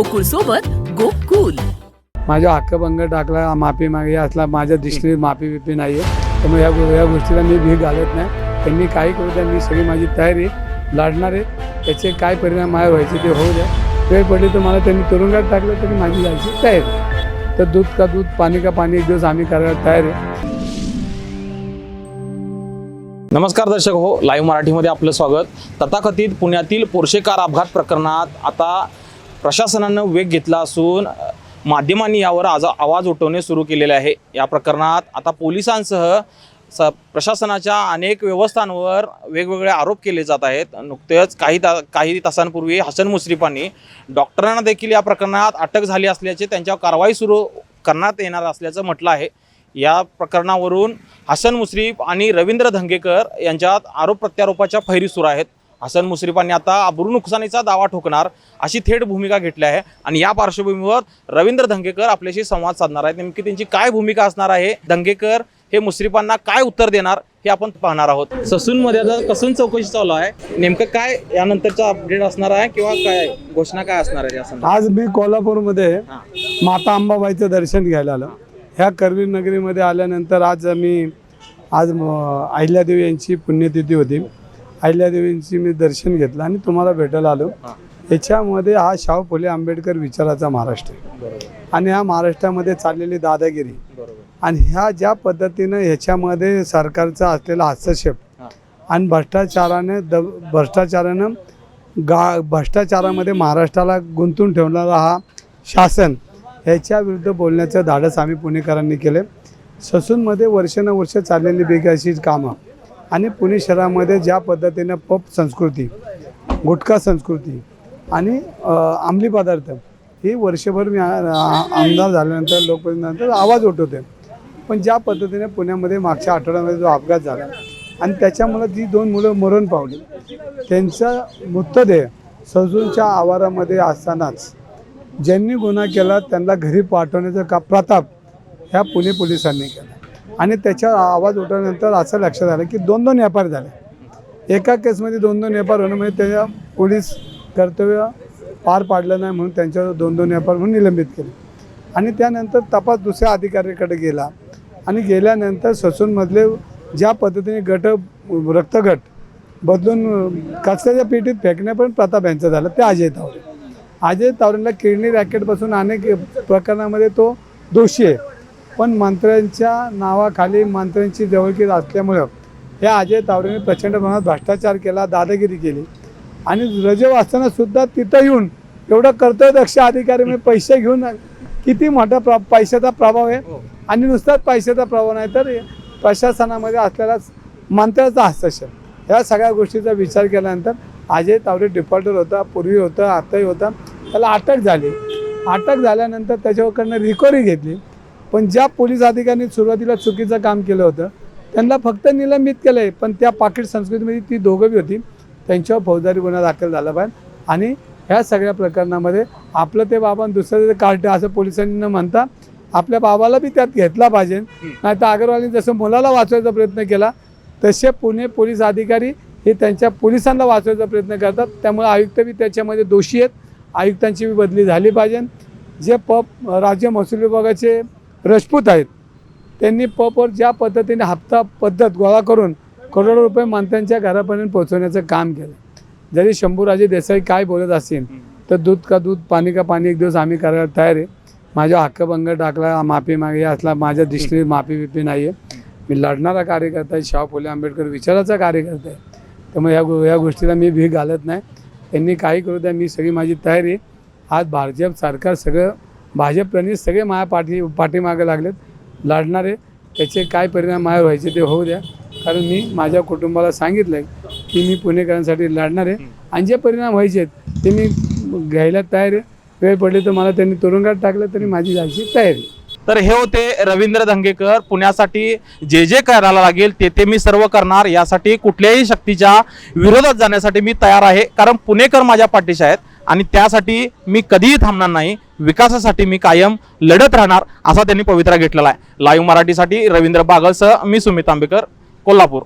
गोकुळ सोबत गोकुल माझा हक्कभंग टाकला माफी मागे असला माझ्या दृष्टीने माफी बिफी नाही आहे त्यामुळे या गो- या गोष्टीला मी भीक घालत नाही. त्यांनी काही करू द्या मी सगळी माझी तयारी लढणार आहे. त्याचे काय परिणाम माझ्या व्हायचे ते होऊ द्या. वेळ पडली तर मला त्यांनी तुरुंगात टाकलं तरी माझी जायची तयारी. तर दूध का दूध पाणी का पाणी एक दिवस आम्ही करायला तयार आहे. नमस्कार दर्शक हो लाईव्ह मराठीमध्ये आपलं स्वागत. तथाकथित पुण्यातील पोर्शे कार अपघात प्रकरणात आता प्रशासनानं वेग घेतला असून माध्यमांनी यावर आज आवाज उठवणे सुरू केलेले आहे. या प्रकरणात आता पोलिसांसह स प्रशासनाच्या अनेक व्यवस्थांवर वेगवेगळे आरोप केले जात आहेत. नुकतेच काही ता काही तासांपूर्वी हसन मुश्रीफांनी डॉक्टरांना देखील या प्रकरणात अटक झाली असल्याचे त्यांच्यावर कारवाई सुरू करण्यात येणार असल्याचं म्हटलं आहे. या प्रकरणावरून हसन मुश्रीफ आणि रवींद्र धंगेकर यांच्यात आरोप प्रत्यारोपाच्या फैरी सुरू आहेत. हसन मुश्रीफांनी आता अब्रू नुकसानीचा दावा ठोकणार अशी थेट भूमिका घेतली आहे. आणि या पार्श्वभूमीवर रवींद्र धंगेकर आपल्याशी संवाद साधणार आहेत. नेमकी त्यांची काय भूमिका असणार आहे? धंगेकर हे मुश्रीफांना काय उत्तर देणार हे आपण पाहणार आहोत. ससूनमध्ये आता कसून चौकशी चालू आहे? नेमकं काय यानंतरचा अपडेट असणार आहे किंवा काय घोषणा काय असणार आहे? आज मी कोल्हापूरमध्ये. माता अंबाबाईचं दर्शन घ्यायला आलो. ह्या करवीर नगरीमध्ये आल्यानंतर आज मी आज अहिल्यादेवी यांची पुण्यतिथी होती. अहिल्यादेवींची मी दर्शन घेतलं आणि तुम्हाला भेटायला आलो. याच्यामध्ये हा शाहू फुले आंबेडकर विचाराचा महाराष्ट्र आहे. आणि ह्या महाराष्ट्रामध्ये चाललेली दादागिरी. आणि ह्या ज्या पद्धतीनं ह्याच्यामध्ये सरकारचा असलेला हस्तक्षेप. आणि भ्रष्टाचाराने द भ्रष्टाचारानं गा भ्ष्टाचारामध्ये महाराष्ट्राला गुंतून ठेवणारा हा शासन ह्याच्या विरुद्ध बोलण्याचं धाडस आम्ही पुणेकरांनी केले ससूनमध्ये वर्षानुवर्ष चाललेली बेकायशी कामं आणि पुणे शहरामध्ये ज्या पद्धतीनं पप संस्कृती गुटखा संस्कृती आणि अ, अंमली पदार्थ ही वर्षभर मी आमदार झाल्यानंतर लोकप्रतिनिधीनंतर आवाज उठवते. पण ज्या पद्धतीने पुण्यामध्ये मागच्या आठवड्यामध्ये जो अपघात झाला आणि त्याच्यामुळे जी दोन मुलं मरण पावली त्यांचा मृतदेह सजूनच्या आवारामध्ये असतानाच ज्यांनी गुन्हा केला त्यांना घरी पाठवण्याचा का प्रताप ह्या पुणे पोलिसांनी केला. आणि त्याच्या आवाज उठवल्यानंतर असं लक्षात आलं की दोन दोन व्यापार झाले. एका केसमध्ये दोन दोन व्यापार होणं म्हणजे त्याच्या पोलीस कर्तव्य पार पाडलं नाही म्हणून त्यांच्यावर दोन दोन व्यापार म्हणून निलंबित केले. आणि त्यानंतर तपास दुसऱ्या अधिकाऱ्याकडे गेला. आणि गेल्यानंतर ससूनमधले ज्या पद्धतीने गट रक्तगट बदलून कचऱ्याच्या पेटीत फेकणे पण प्रताप यांचं झालं ते अजय तावरे अजय तावरेला किडनी रॅकेटपासून अनेक प्रकरणामध्ये तो दोषी आहे. पण मंत्र्यांच्या नावाखाली मंत्र्यांची जवळकीक असल्यामुळं या अजय तावरेने प्रचंड प्रमाणात भ्रष्टाचार केला दादागिरी केली. आणि रजेव असताना सुद्धा तिथं येऊन एवढं कर्तव्यदक्ष अधिकारी म्हणजे पैसे घेऊन किती मोठा प्र पैशाचा प्रभाव आहे. आणि नुसताच पैशाचा प्रभाव नाही तर प्रशासनामध्ये असलेला मंत्र्याचा हस्तक्षेप. या सगळ्या गोष्टीचा विचार केल्यानंतर अजय तावरे डिफॉल्टर होता पूर्वी होता आताही होता. त्याला अटक झाली. अटक झाल्यानंतर त्याच्याकडनं रिकव्हरी घेतली. पण ज्या पोलीस अधिकाऱ्यांनी सुरुवातीला चुकीचं काम केलं होतं त्यांना फक्त निलंबित केलं आहे पण त्या पाकिट संस्कृतीमध्ये ती दोघं बी होती. त्यांच्यावर फौजदारी गुन्हा दाखल झाला पाहिजे आणि ह्या सगळ्या प्रकरणामध्ये आपलं ते बाबा दुसरं ते कार्ट असं पोलिसांनी न म्हणता आपल्या बाबाला बी त्यात घेतला पाहिजे. नाही तर अगरवालनी जसं मुलाला वाचवायचा प्रयत्न केला तसे पुणे पोलीस अधिकारी हे त्यांच्या पोलिसांना वाचवायचा प्रयत्न करतात. त्यामुळे आयुक्त बी त्याच्यामध्ये दोषी आहेत. आयुक्तांची बी बदली झाली पाहिजे. जे पप राज्य महसूल विभागाचे रजपूत आहेत. त्यांनी पपवर ज्या पद्धतीने हप्ता पद्धत गोळा करून करोडो रुपये मंत्र्यांच्या घरापर्यंत पोहोचवण्याचं काम केलं. जरी शंभूराजे देसाई काय बोलत असतील तर दूध का दूध पाणी का पाणी एक दिवस आम्ही करायला तयार आहे. माझ्या हक्कभंग टाकला माफी मागे असला माझ्या दृष्टीने माफी बिफी नाही आहे मी लढणारा कार्यकर्ता आहे शाह फुले आंबेडकर विचाराचा कार्यकर्ता आहे. त्यामुळे ह्या गो या गोष्टीला मी भीक घालत नाही. त्यांनी काही करू द्या मी सगळी माझी तयारी आज भाजप सरकार सगळं भाजपप्रणित सगळे माझ्या पाठी पाठीमागे लागलेत. लढणारे त्याचे काय परिणाम माझ्यावर व्हायचे ते होऊ द्या. कारण मी माझ्या कुटुंबाला सांगितलं आहे की मी पुणेकरांसाठी लढणार आहे. आणि जे परिणाम व्हायचे आहेत ते मी घ्यायला तयार आहे. वेळ पडली तर मला त्यांनी तुरुंगात टाकलं तरी माझी जायची तयारी तर हे होते रवींद्र धंगेकर. पुण्यासाठी जे जे करायला लागेल ते ते मी सर्व करणार. यासाठी कुठल्याही शक्तीच्या विरोधात जाण्यासाठी मी तयार आहे. कारण पुणेकर माझ्या पाठीशी आहेत. आणि त्यासाठी मी कधीही थांबणार नाही. विकासासाठी मी कायम लढत राहणार असा त्यांनी पवित्रा घेतलेला आहे. लाईव्ह मराठीसाठी रवींद्र बागलसह मी सुमित आंबेकर कोल्हापूर.